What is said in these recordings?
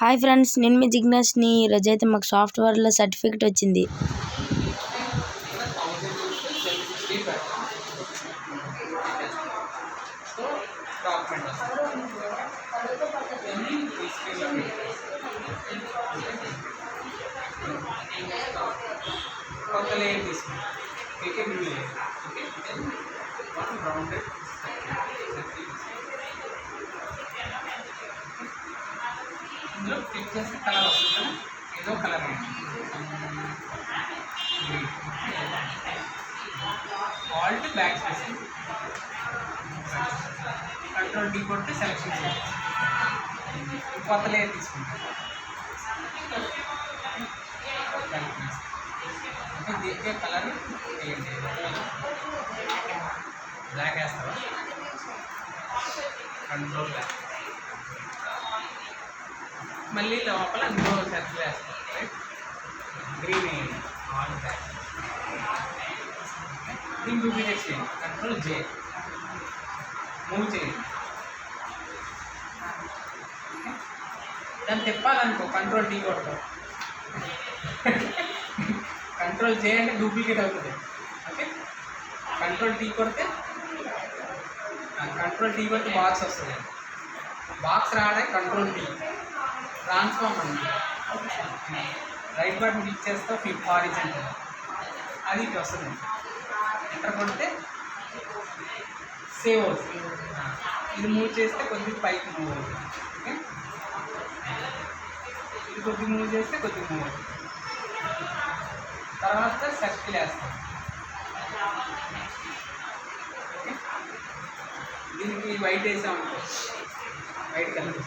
Hi friends నేను మీ జిగ్నాస్ని ఈరోజు అయితే మాకు సాఫ్ట్వేర్లో సర్టిఫికెట్ వచ్చింది. సో డాక్యుమెంట్ వస్తుంది దీన్ని ఈ స్క్రీన్లో కొత్త లేయర్ తీసుకుంటాం okay new layer okay one rounded ఇందులో క్లిక్ చేస్తే కలర్ వస్తుంది. ఏదో colour alt back space control D కొట్టి సెలెక్షన్ చేయాలి. కొత్త లేయర్ తీసుకుంటాం. అంటే దీనికే కలర్ వేయండి బ్లాక్ వేస్తావా? కంట్రోల్ బ్లాక్ మళ్ళీ లోపల ఇంకో సర్కిల్ వేస్తాం గ్రీన్ వేయండి ఆల్ దీన్ని డూప్లికేట్ చేయండి కంట్రోల్ జే మూవ్ చేయండి దాన్ని తిప్పాలనుకో కంట్రోల్ టీ కొడతాం. కంట్రోల్ జే అంటే డూప్లికేట్ అవుతుంది. ఓకే కంట్రోల్ టీ కొడితే కంట్రోల్ టీ కొడితే బాక్స్ వస్తుంది. బాక్స్ రావడానికి కంట్రోల్ టీ ట్రాన్స్ఫార్మ్ అండి రైట్ బటన్ క్లిక్ చేస్తే ఫిఫ్ హారిజెంటల్ అది ఇటు వస్తుంది. ఎంటర్ కొడితే సేవ్ అవుతుంది. ఇది మూవ్ చేస్తే కొద్దిగా పైకి మూవ్ అవుతుంది. ఓకే ఇది కొద్దిగా మూవ్ చేస్తే కొద్దిగా మూవ్ అవుతుంది. తర్వాత సర్కిల్ వేస్తాం. ఓకే దీనికి white వేసామనుకో white colour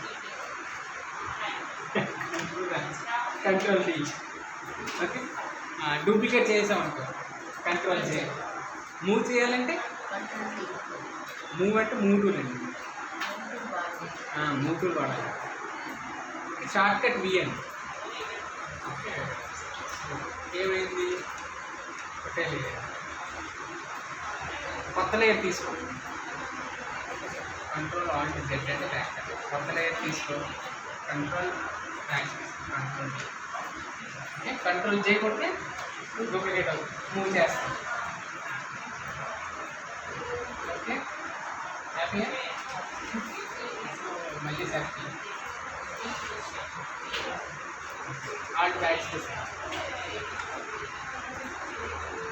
control T okay duplicate చేసామనుకో control చేయాలి మూవ్ చేయాలంటే? మూవ్ అంటే మూవ్ టూల్ అండి. మూవ్ టూల్ వాడాలి. షార్ట్ కట్ విఎన్ ఏమైంది? ఒకటే లేయర్ కొత్త లేయర్ తీసుకో. కంట్రోల్ ఆల్ట్ జెడ్ అంటే కొత్త లేయర్ తీసుకో. కంట్రోల్ కంట్రోల్ కంట్రోల్ జే కొడితే డూప్లికేట్ అవుతుంది. మూవ్ చేస్తాం. ఓకే హ్యాపీగా మళ్ళీ సర్కిల్ ఆల్ట్ బ్యాక్ చేస్తాం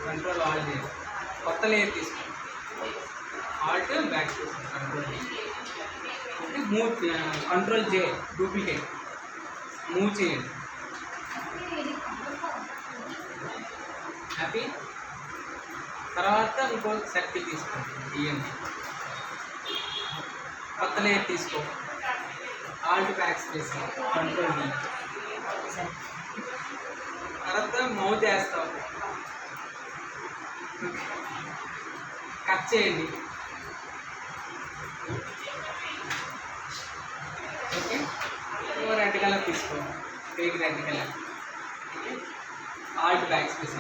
కంట్రోల్ ఆల్ చేయాలి కొత్త లేయర్ తీసుకో ఆల్ట్ బ్యాక్ చేస్తాం కంట్రోల్ అంటే move control J duplicate move చేయండి. హ్యాపీ తర్వాత ఇంకో సర్కిల్ తీసుకోండి. ఇవ్వండి కొత్త లేయర్ తీసుకో. Alt back space control D తర్వాత మౌత్ వేస్తాం కట్ చేయండి. రెడ్ కలర్ తీసుకో fake red colour okay alt back space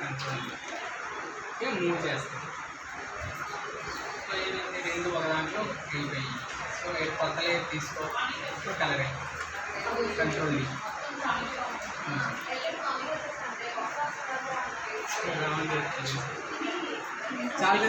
control okay move చేస్తాం సో ఏమైంది రెండు ఒక దాంట్లో వెళ్ళిపోయి సో ఏ కొత్త లేయర్ తీసుకో సో కలర్ కంట్రోల్ చాలు